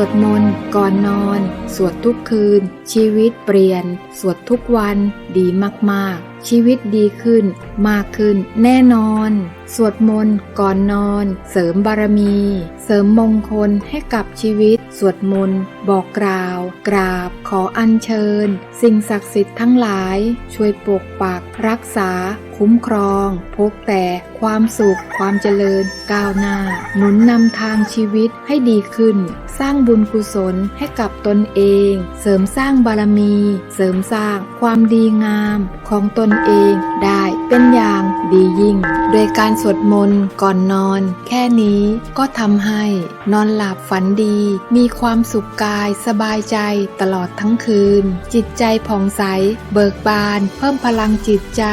วดมนต์ก่อนนอน สวดทุกคืน ชีวิตเปลี่ยน สวดทุกวันดีมากๆ ชีวิตดีขึ้น มากขึ้น แน่นอน สวดมนต์ก่อนนอน เสริมบารมี เสริมมงคลให้กับชีวิต สวดมนต์บอกกล่าว กราบ ขออัญเชิญ สิ่งศักดิ์สิทธิ์ทั้งหลาย ช่วยปกปักรักษา คุ้มครอง พบแต่ความสุข ความเจริญ ก้าวหน้า หนุนนำทางชีวิตให้ดีขึ้น สร้างบุญกุศลให้กับตนเอง เสริมสร้างบารมี เสริมสร้างความดีงามของตนเองได้ เป็นอย่างดียิ่ง โดยการสวดมนต์ก่อนนอน แค่นี้ก็ทำให้นอนหลับฝันดี มีความสุขกายสบายใจตลอดทั้งคืน จิตใจผ่องใส เบิกบาน เพิ่มพลังจิตใจ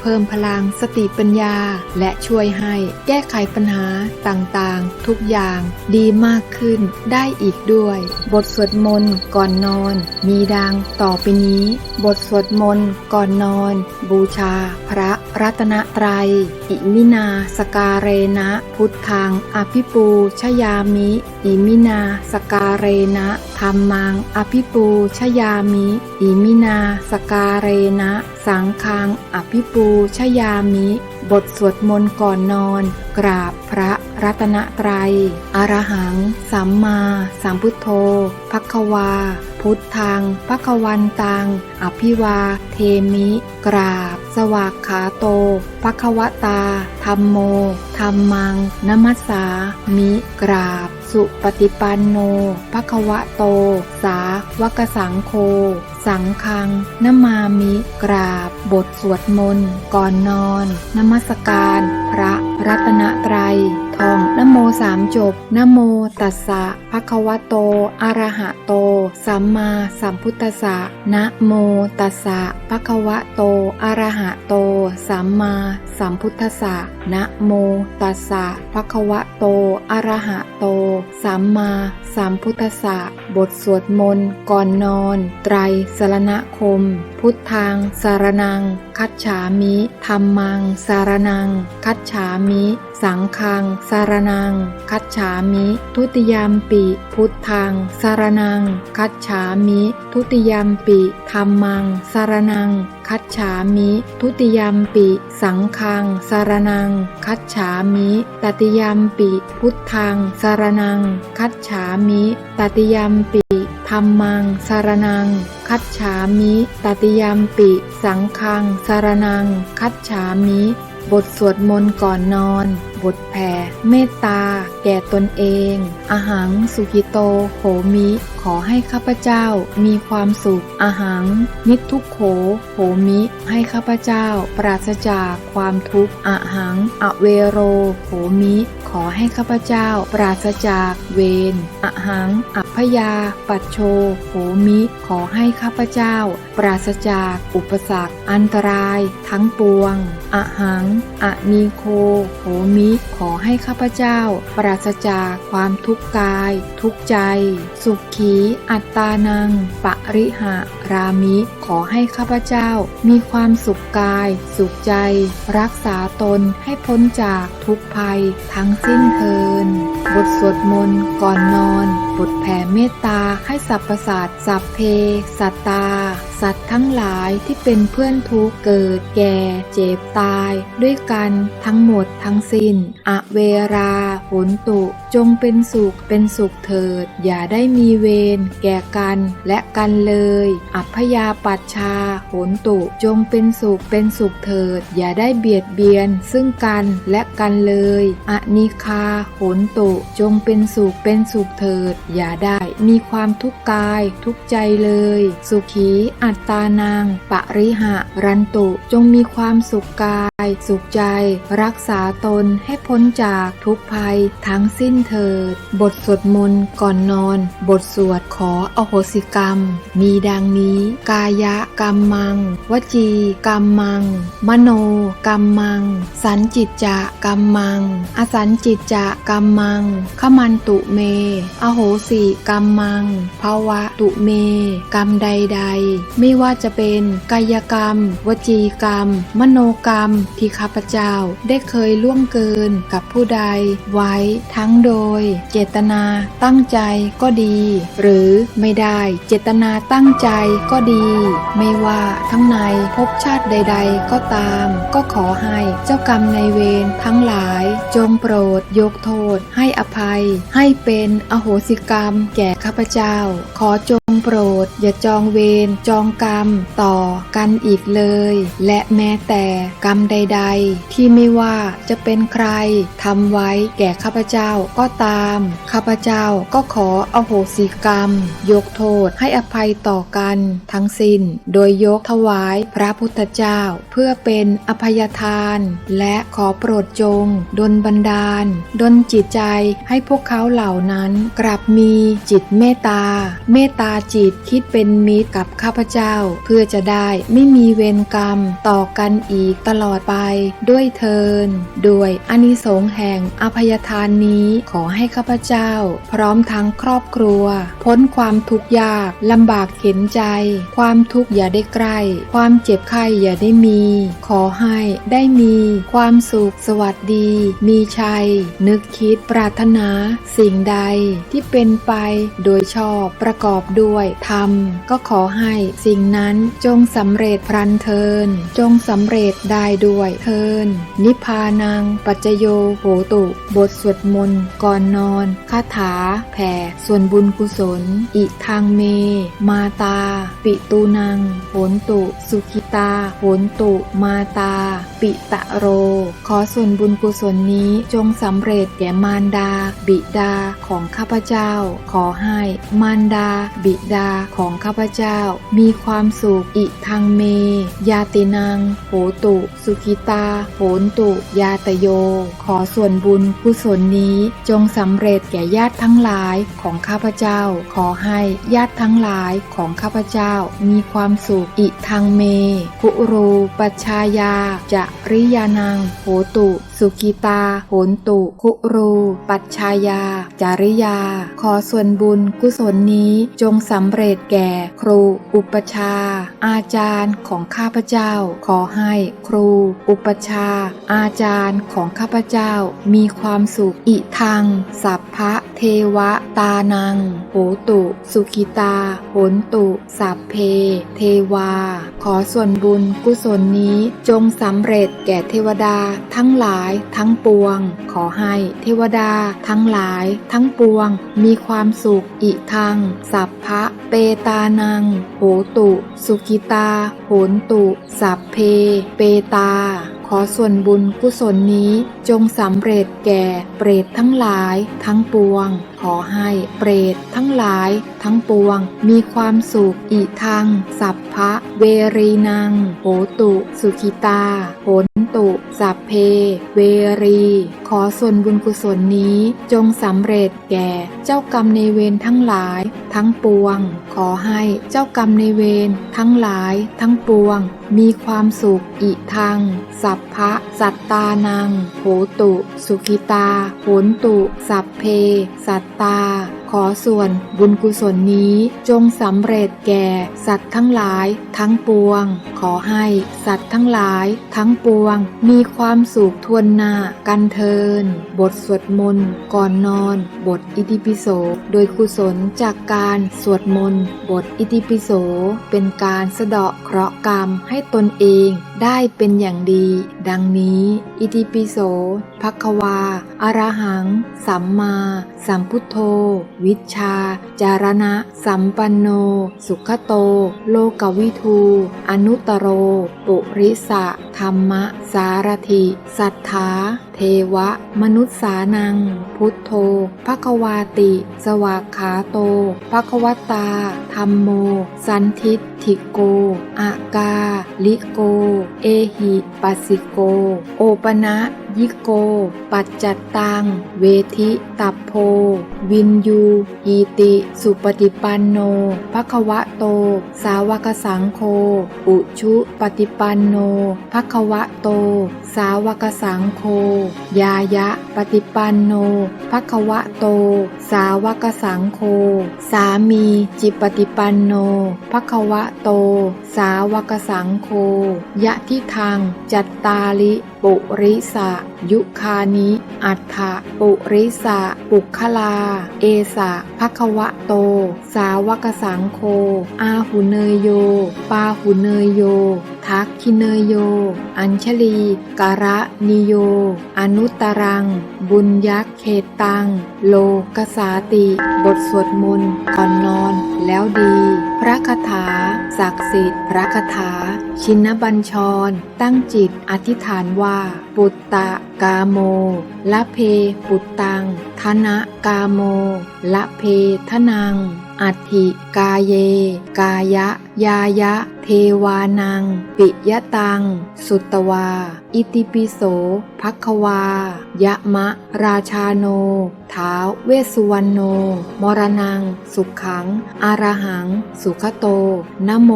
เพิ่มพลังสติปัญญา และช่วยให้แก้ไขปัญหาต่างๆ ทุกอย่างดีมากขึ้นได้อีกด้วย บทสวดมนต์ก่อนนอน มีดังต่อไปนี้ บทสวดมนต์ก่อนนอน บูชาพระ รัตนตรัย อิมินาสการเรนะ พุทธัง อภิปูชยามิ อิมินาสการเรนะธรรมัง อภิปูชยามิ อิมินาสการเรนะ สังฆัง อภิปูชยามิ บทสวดมนต์ก่อนนอน กราบพระ รัตนตรัย อรหัง สัมมาสัมพุทโธภควา พุทธังภควันตัง อภิวา เทมิ กราบ สวากขาโตภควตา ธรรมโม ธรรมัง นมัสสามิ กราบ สุปฏิปันโนภควะโต สาวกสังโฆ สังฆังนมามิ กราบ บทสวดมนต์ ก่อนนอน นมัสการ พระรัตนตรัย ท่องนโมสามจบนโมตัสสะภะคะวะโตอะระหะโต สัมมาสัมพุทธัสสะนะโมตัสสะภะคะวะโตอะระหะโต สัมมาสัมพุทธัสสะนะโมตัสสะภะคะวะโตอะระหะโต สัมมาสัมพุทธัสสะบทสวดมนต์ก่อนนอน ไตรสรณคม พุทธังสารนัง คัจฉามิธรรมัง สารนัง คัจฉามิ สังฆัง สารนัง คัจฉามิ ทุติยามปิ พุทธัง สารนัง คัจฉามิ ทุติยามปิธรรมัง สารนัง คัจฉามิ ทุติยามปิ สังฆัง สารนัง คัจฉามิตติยามปิ พุทธัง สารนัง คัจฉามิตติยามปิ รรมังสารนัง คัจฉามิ ตติยามปิ สังคังสารนัง คัจฉามิ บทสวดมนต์ก่อนนอน บทแผ่เมตตา แก่ตนเอง อาหังสุขิโตโหมิ ขอให้ข้าพเจ้ามีความสุข อาหัง นิทุกโขโหมิ ให้ข้าพเจ้า ปราศจากความทุกข์อาหัง อเวโรโหมิ ขอให้ข้าพเจ้า ปราศจากเวรอาหัง อัพยา ปัจโชโหมิ ขอให้ข้าพเจ้าปราศจากอุปสรรค อันตรายทั้งปวง อหัง อนีโคโหมิ ขอให้ข้าพเจ้า ปราศจากความทุกข์กาย ทุกใจ สุขี อัตตานังปริหะรามิ ขอให้ข้าพเจ้า มีความสุขกาย สุขใจ รักษาตนให้พ้นจากทุกภัยทั้งสิ้นเทิน บทสวดมนต์ก่อนนอน บทแผ่เมตตาให้สรรพสัตว์สัพเพสัตตาสัตว์ทั้งหลายที่เป็นเพื่อนทุกเกิด แก่ เจ็บตาย ด้วยกันทั้งหมดทั้งสิ้น อเวราโหนตุ จงเป็นสุขเป็นสุขเถิด อย่าได้มีเวรแก่กันและกันเลย อัพยาปัชชาโหนตุ จงเป็นสุขเป็นสุขเถิด อย่าได้เบียดเบียน ซึ่งกันและกันเลยอนิคาโหนตุ จงเป็นสุขเป็นสุขเถิด อย่าได้มีความทุกข์กายทุกใจเลย สุขีอัตตานางปริหะรันตุจงมีความสุขกาย สุขใจ รักษาตนให้พ้นจากทุกภัยทั้งสิ้นเถิด บทสวดมนต์ก่อนนอน บทสวดขออโหสิกรรม มีดังนี้ กายะกรรมัง วจีกรรมัง มโนกรรมัง สันจิตจะกรรมัง อสันจิตจะกรรมัง ขมันตุเม อโหสิกรรมังภาวะตุเม กรรมใดๆ ไม่ว่าจะเป็นกายกรรม วจีกรรม มโนกรรมที่ข้าพเจ้าได้เคยล่วงเกินกับผู้ใดไว้ทั้งโดดย เจตนาตั้งใจก็ดี หรือไม่ได้เจตนาตั้งใจก็ดี ไม่ว่าทั้งในภพชาติใด ๆ ก็ตาม ก็ขอให้เจ้ากรรมในเวรทั้งหลาย จงโปรด ยกโทษ ให้อภัย ให้เป็นอโหสิกรรมแก่ข้าพเจ้า ขอจง โปรด อย่าจองเวรจองกรรม ต่อกันอีกเลย และแม้แต่กรรมใด ๆ ที่ไม่ว่าจะเป็นใครทำไว้แก่ข้าพเจ้าก็ตาม ข้าพเจ้าก็ขออโหสิกรรม ยกโทษให้อภัยต่อกันทั้งสิ้น โดยยกถวายพระพุทธเจ้าเพื่อเป็นอภัยทาน และขอโปรดจงดลบันดาล ดลจิตใจให้พวกเขาเหล่านั้น กลับมีจิตเมตตา เมตตาจิตคิดเป็นมิตรกับข้าพเจ้า เพื่อจะได้ไม่มีเวรกรรมต่อกันอีกตลอดไปด้วยเทินด้วยอานิสงส์แห่งอภัยทานนี้ขอให้ข้าพเจ้า พร้อมทั้งครอบครัว พ้นความทุกข์ยากลำบากเข็นใจ ความทุกข์อย่าได้ใกล้ ความเจ็บไข้อย่าได้มี ขอให้ได้มีความสุขสวัสดี มีชัย นึกคิดปรารถนา สิ่งใดที่เป็นไปโดยชอบประกอบด้วยธรรมก็ขอให้สิ่งนั้นจงสำเร็จพรันเทิน จงสำเร็จได้ด้วยเทิน นิพพานัง ปัจจโยโหตุ บทสวดมนต์ก่อนนอนคาถา แผ่ ส่วนบุญกุศล อิทางเม มาตา ปิตูนังโหนตุ สุขิตาโหนตุ มาตา ปิตะโร ขอส่วนบุญกุศลนี้จงสำเร็จแก่มารดา บิดาของข้าพเจ้า ขอให้มารดา บิดาของข้าพเจ้า มีความสุขอิทางเม ยาตินังโหตุ สุขิตาโหนตุ ยาตโย ขอส่วนบุญกุศลนี้จงสำเร็จแก่ญาติทั้งหลายของข้าพเจ้า ขอให้ญาติทั้งหลายของข้าพเจ้า มีความสุขอิทางเมกุรูปัชชายาจะริยานังโหตุ สุกิตาโหนตุคุรู ปัชชายา จาริยา ขอส่วนบุญกุศลนี้จงสำเร็จแก่ครูอุปชา อาจารย์ของข้าพเจ้า ขอให้ครูอุปชา อาจารย์ของข้าพเจ้า มีความสุขอิทัง สัพพะเทวะตานังโหตุ สุขิตาโหนตุสัพเพ เทวา ขอส่วนบุญกุศลนี้จงสำเร็จแก่เทวดาทั้งหลายทั้งปวง ขอให้เทวดาทั้งหลายทั้งปวง มีความสุขอิทัง สัพพะเปตานัง โหตุ สุขิตาโหนตุ สัพเพ เปตา ขอส่วนบุญกุศลนี้จงสำเร็จแก่เปรตทั้งหลาย ทั้งปวง ขอให้เปรตทั้งหลาย ทั้งปวง มีความสุขอิทังสัพพะเวรีนัง โหตุ สุขิตาโหน ตุสัพเพ เวรี ขอส่วนบุญกุศลนี้จงสำเร็จแก่เจ้ากรรมในเวรทั้งหลาย ทั้งปวง ขอให้เจ้ากรรมในเวรทั้งหลาย ทั้งปวง มีความสุขอิทัง สัพพะสัตตานังโหตุ สุขิตาโหนตุ สัพเพ สัตตา ขอส่วนบุญกุศลนี้จงสำเร็จแก่ สัตว์ทั้งหลายทั้งปวง ขอให้สัตว์ทั้งหลายทั้งปวง มีความสุขทวนนากันเทิน บทสวดมนต์ก่อนนอน บทอิติปิโส โดยกุศลจากการสวดมนต์บทอิติปิโส เป็นการสะเดาะเคราะห์กรรมให้ตนเองได้เป็นอย่างดี ดังนี้ อิติปิโส ภควา อรหัง สัมมา สัมพุทโธ วิชชา จารณะ สัมปันโน สุขโต โลกวิทู อนุตตโร ปุริสะ ธรรมะ สารถิ สัทธาเทวะ มนุษสานัง พุทโธภควาติ สวากขาโตภควตา ธรรมโม สันทิฏฐิโก อากา ลิโก เอหิปัสสิโก โอปนะยิโก ปัจจัตตัง เวทิตัพโพ วินยูอีติ สุปฏิปันโนภควะโต สาวกสังโฆ อุชุปฏิปันโนภควะโต สาวกสังโฆยายะ ปฏิปันโนภควะโต สาวกสังโฆ สามี จิปฏิปันโนภควะโต สาวกสังโฆ ยะทิทางจัตตาลิ ปุริสะ ยุคานิ อัฏฐะปุริสะ ปุคลา เอสะภควะโต สาวกสังโฆ อาหุเนยโย ปาหุเนยโยทักคิเนยโย อัญชลี การะนิโย อนุตตรัง บุญยักษ์เขตตัง โลกสาติ บทสวดมนต์ก่อนนอน แล้วดี พระคาถา ศักดิ์สิทธิ์ พระคาถาชินบัญชร ตั้งจิตอธิษฐานว่า ปุตตะกาโม ละเพปุตตังธนะกาโม ละเพทนัง อัติกาเย กายะ ยายะ เทวานัง ปิยะตัง สุตวา อิติปิโสภัควา ยะมะ ราชาโน ท้าวเวสุวรรณโน มรณัง สุขขัง อารหัง สุขโตนะโม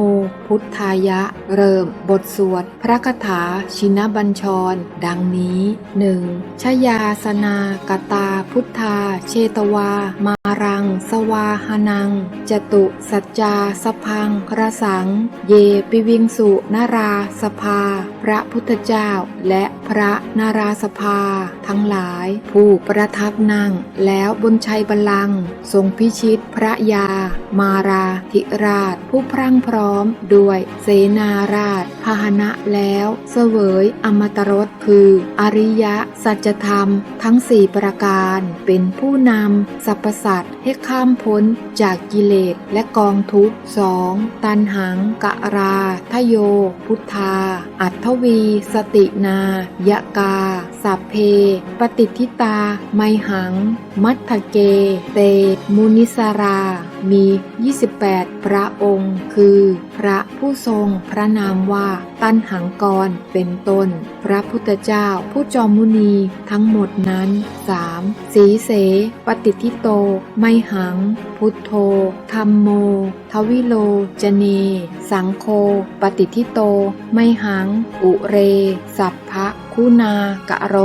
พุทธายะ เริ่ม บทสวด พระคาถาชินบัญชร ดังนี้หนึ่งชยาสนากตาพุทธา เชตวา มารัง สวาหนัง จตุสัจจาสพัง กระสัง เยปิวิงสุนาราสภา ระพุทธเจ้าและพระนาราสภา ทั้งหลายผู้ประทับนั่งแล้วบนชัยบัลลังก์ทรงพิชิตพระยา มาราธิราช ผู้พรั่งพร้อมด้วยเสนาราชพาหนะแล้วเสวยอมตรสคือ อริยสัจธรรมทั้งสี่ประการเป็นผู้นำสรรพสัตว์ให้ข้ามพ้นจากกิเลสและกองทุกข์สองตันหังกะราทโย พุทธา อัตถวี สตินา ยะกา สัพเพ ปฏิทิตา ไมหัง มัทธเก เต มุนิสรา มี 28 พระองค์ คือ พระผู้ทรงพระนามว่าตันหังกรเป็นต้น พระพุทธเจ้าผู้จอมมุนีทั้งหมดนั้น 3. สีเส ปฏิทิโต ไมหัง พุทโธธรรมโม ทวิโล จเน สังโฆปฏิทิโต ไมหัง อุเร สัพพะ คุณากะโร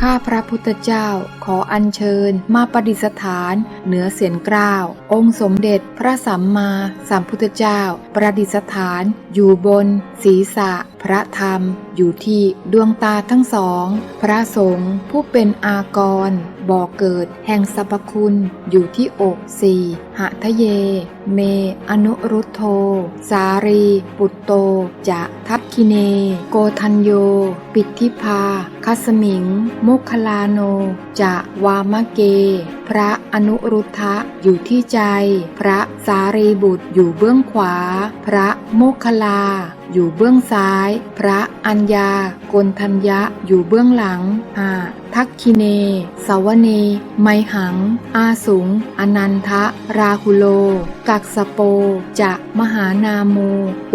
ข้าพระพุทธเจ้าขออัญเชิญมาประดิษฐานเหนือเสียนกล้าว องค์สมเด็จพระสัมมาสัมพุทธเจ้า ประดิษฐานอยู่บนศีรษะ พระธรรมอยู่ที่ดวงตาทั้งสอง พระสงฆ์ผู้เป็นอากรบ่อเกิดแห่งสรรพคุณอยู่ที่อกสี่หะทะเย เม อนุรุตโท สารี ปุตโต จะทัตคิเน โกทัญโย ปิทิพาคัสมิง มุคลาโน จะวามะเก พระอนุรุทธะอยู่ที่ใจ พระสารีบุตรอยู่เบื้องขวา พระโมคคลา อยู่เบื้องซ้าย พระอัญญากนทัญญะ อยู่เบื้องหลังอา ทักคิเนสาวเน ไมหัง อาสุง อนันทะ ราหุโล กักสโป จะมหานาโม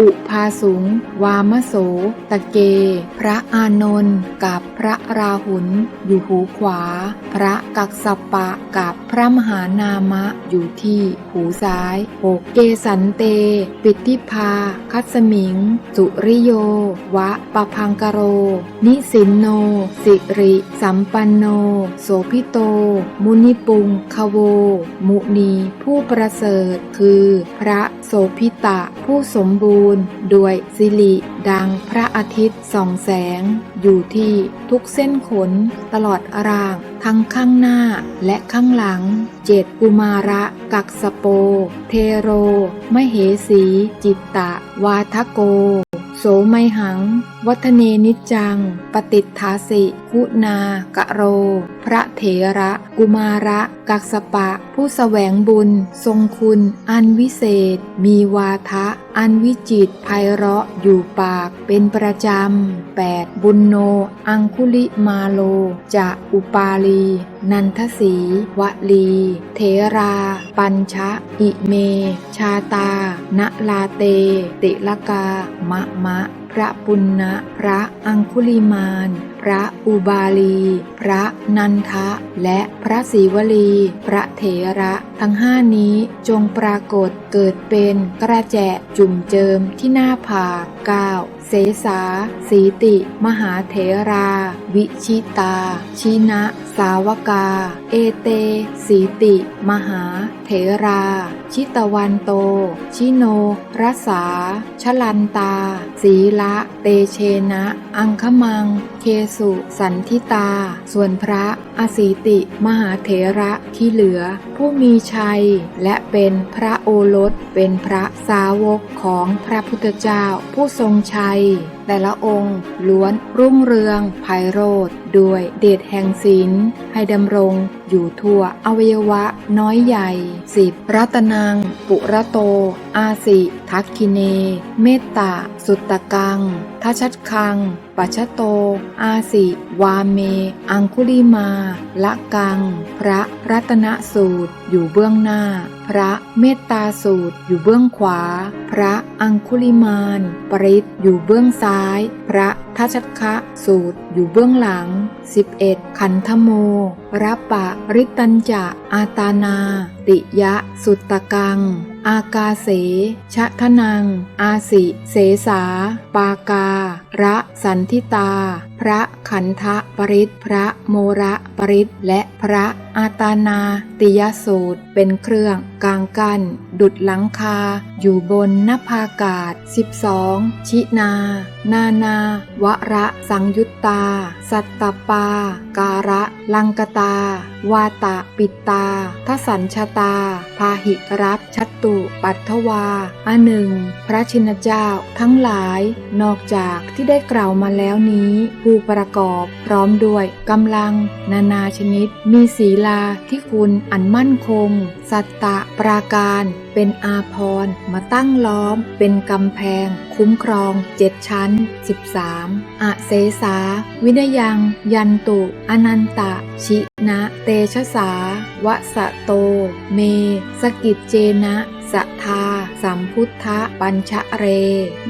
อุพาสุง วามโส ตะเก พระอานนท์กับพระราหุลอยู่หูขวา พระกักสปะกับพระมหานามะอยู่ที่หูซ้ายโหเกสันเต ปิติพาคัสมิง สุริโย วะปะพังกโร นิสินโน สิริสัมปันโน โสพิโต มุนิปุงคโว มุนีผู้ประเสริฐ คือ พระโสพิตะผู้สมบูรณ์ ด้วยสิริดังพระอาทิตย์ส่องแสง อยู่ที่ทุกเส้นขน ตลอดร่าง ทั้งข้างหน้าและข้างหลังเจตกุมาระกักสโป เทโร มเหสี จิตตะ วาทโกโส ไมหัง วัฒเนนิจจัง ปฏิทาสิ คุณากะโร พระเถระ กุมาระ กักสปะ ผู้แสวงบุญ ทรงคุณ อันวิเศษ มีวาทะ อันวิจิตไพเราะอยู่ปาก เป็นประจำ 8. บุญโน อังคุลิมาโล จะอุปาลี นันทสีวลี เทรา ปัญชะ อิเม ชาตา ณลาเต ติลกา มะมะ พระปุณณะ พระอังคุลิมาน ระอุบาลี พระนันทะ และพระศรีวลี พระเถระทั้งห้านี้จงปรากฏเกิดเป็นกระแจจุ่มเจิมที่หน้าผากก้าวเสสา สีติ มหาเถรา วิชิตา ชินะ สาวกา เอเต สีติ มหา เถรา ชิตวันโต ชิโนรสา ชลันตา สีละ เตเชนะ อังคมัง เคสุ สันทิตา ส่วนพระ อสีติ มหาเถระที่เหลือ ผู้มีชัย และเป็นพระโอรส เป็นพระสาวกของพระพุทธเจ้า ผู้ทรงชัย แต่ละองค์ ล้วนรุ่งเรืองไพโรธด้วยเดชแห่งศีลให้ดำรงอยู่ทั่วอวัยวะน้อยใหญ่สิบรัตนังปุระโต อาสิ ทักคิเน เมตตา สุตตะกังทัชัดคัง ปัชโต อาสิ วาเม อังคุลิมา ละกัง พระรัตนสูตร อยู่เบื้องหน้า พระเมตตาสูตร อยู่เบื้องขวา พระอังคุลิมาน ปริตอยู่เบื้องซ้าย พระทัชคะสูตร อยู่เบื้องหลัง 11. ขันธโมรับปะริตตัญจะ อาตานา ติยะ สุตตะกัง อากาเส ชะทนัง อาสิ เสสา ปาการะสันทิตา พระขันทะปริตพระโมระปริตและพระ อาตานาติยสูตร เป็นเครื่องกลางกันดุดหลังคา อยู่บนนภากาศ 12. ชินา นานาวระสังยุตตา สัตตปา การะ ลังกตา วาตะปิตตาทสัญชตา พาหิรับชัตตุ ปัทวาอันหนึ่ง พระชินเจ้าทั้งหลาย นอกจากที่ได้กล่าวมาแล้วนี้ ผู้ประกอบพร้อมด้วยกำลัง นานาชนิดมีศีลาที่คุณอันมั่นคง สัตตะปราการ เป็นอาพรมาตั้งล้อม เป็นกำแพง คุ้มครองเจ็ดชั้น 13. อะเสสา วินยัง ยันตุ อนันตะ ชินะ เตชะสาวะสะโต เม สกิจเจนะ สัทธาสัมพุทธปัญชะเร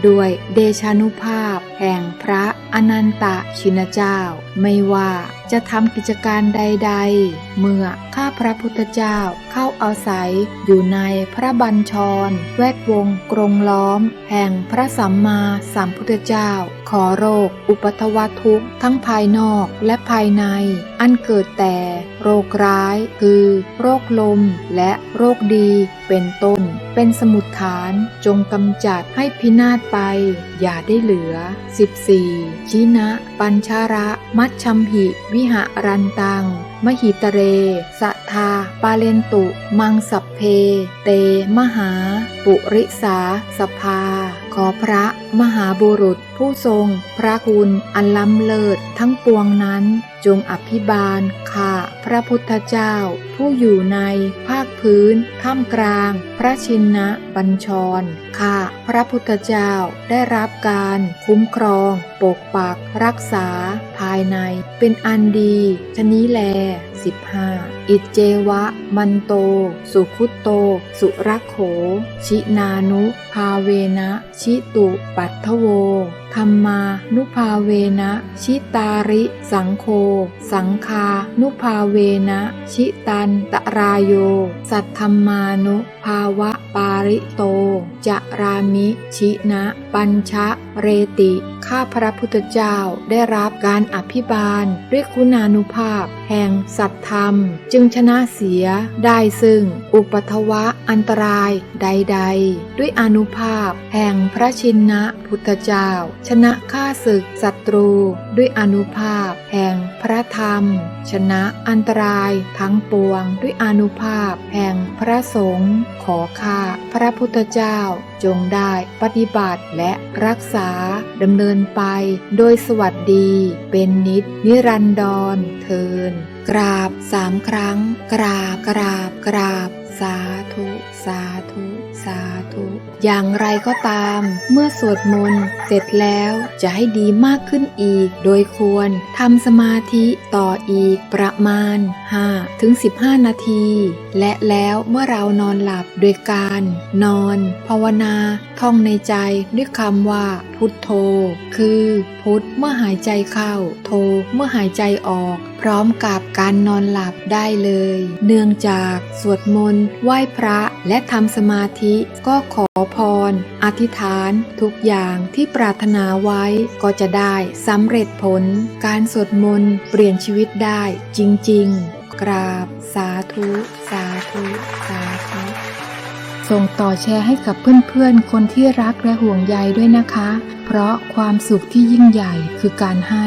ด้วยเดชานุภาพ แห่งพระอนันตชินเจ้า ไม่ว่าจะทำกิจการใด ๆ เมื่อข้าพระพุทธเจ้าเข้าอาศัยอยู่ในพระบัญชร แวดวงกรงล้อม แห่งพระสัมมาสัมพุทธเจ้าขอโรค อุปัทวทุกข์ทั้งภายนอกและภายใน อันเกิดแต่โรคร้าย คือ โรคลมและโรคดีเป็นต้น เป็นสมุดฐานจงกำจัดให้พินาศไป อย่าได้เหลือ 14. ชินะ ปัญชาระ มัชชัมหิ วิหารันตัง มหิตเรสัทธาปาเลนตุ มังสัพเพ เต มหา ปุริสาสภา ขอพระมหาบุรุษ ผู้ทรงพระคุณอันล้ำเลิศทั้งปวงนั้น จงอภิบาลข้าพระพุทธเจ้า ผู้อยู่ในภาคพื้นท่ามกลาง พระชินนะบัญชรข้าพระพุทธเจ้าได้รับการคุ้มครอง ปกปักรักษา ภายในเป็นอันดีชนี้แล 15. อิจเจวะ มันโต สุขุตโต สุรักโข ชินานุ ภาเวนะ ชิตุปัทโวธรรมานุภาเวนะชิตาริ สังโค สังคานุภาเวนะชิตันตรายโย สัทธรรมานุภาวะปาริโต จะรามิ ชินะ ปัญชะ เรติ ข้าพระพุทธเจ้าได้รับการอภิบาล ด้วยคุณานุภาพ แห่งสัตธรรม จึงชนะเสียได้ซึ่ง อุปทวะอันตรายใด ๆ ด้วยอนุภาพ แห่งพระชินนะพุทธเจ้า ชนะข้าศึกศัตรู ด้วยอนุภาพ แห่งพระธรรม ชนะอันตรายทั้งปวง ด้วยอนุภาพ แห่งพระสงฆ์ขอข้าพระพุทธเจ้าจงได้ปฏิบัติและรักษาดำเนินไปโดยสวัสดี เป็นนิด นิรันดรเทิน กราบสามครั้ง กราบกราบกราบ สาธุ สาธุ สาธ ธุ อย่างไรก็ตาม เมื่อสวดมนต์เสร็จแล้วจะให้ดีมากขึ้นอีก โดยควรทำสมาธิต่ออีกประมาณ 5 ถึง 15 นาที และแล้วเมื่อเรานอนหลับโดยการ นอน ภาวนา ท่องในใจด้วยคำว่า พุทโธ คือ พุทเมื่อหายใจเข้า โธเมื่อหายใจออกพร้อมกับการนอนหลับได้เลย เนื่องจากสวดมนต์ไหว้พระและทำสมาธิก็ขอพร อธิษฐาน ทุกอย่างที่ปรารถนาไว้ก็จะได้สำเร็จผล การสวดมนต์เปลี่ยนชีวิตได้จริง ๆ กราบ สาธุ สาธุ สาธุส่งต่อแชร์ให้กับเพื่อนๆ คนที่รักและห่วงใยด้วยนะคะ เพราะความสุขที่ยิ่งใหญ่คือการให้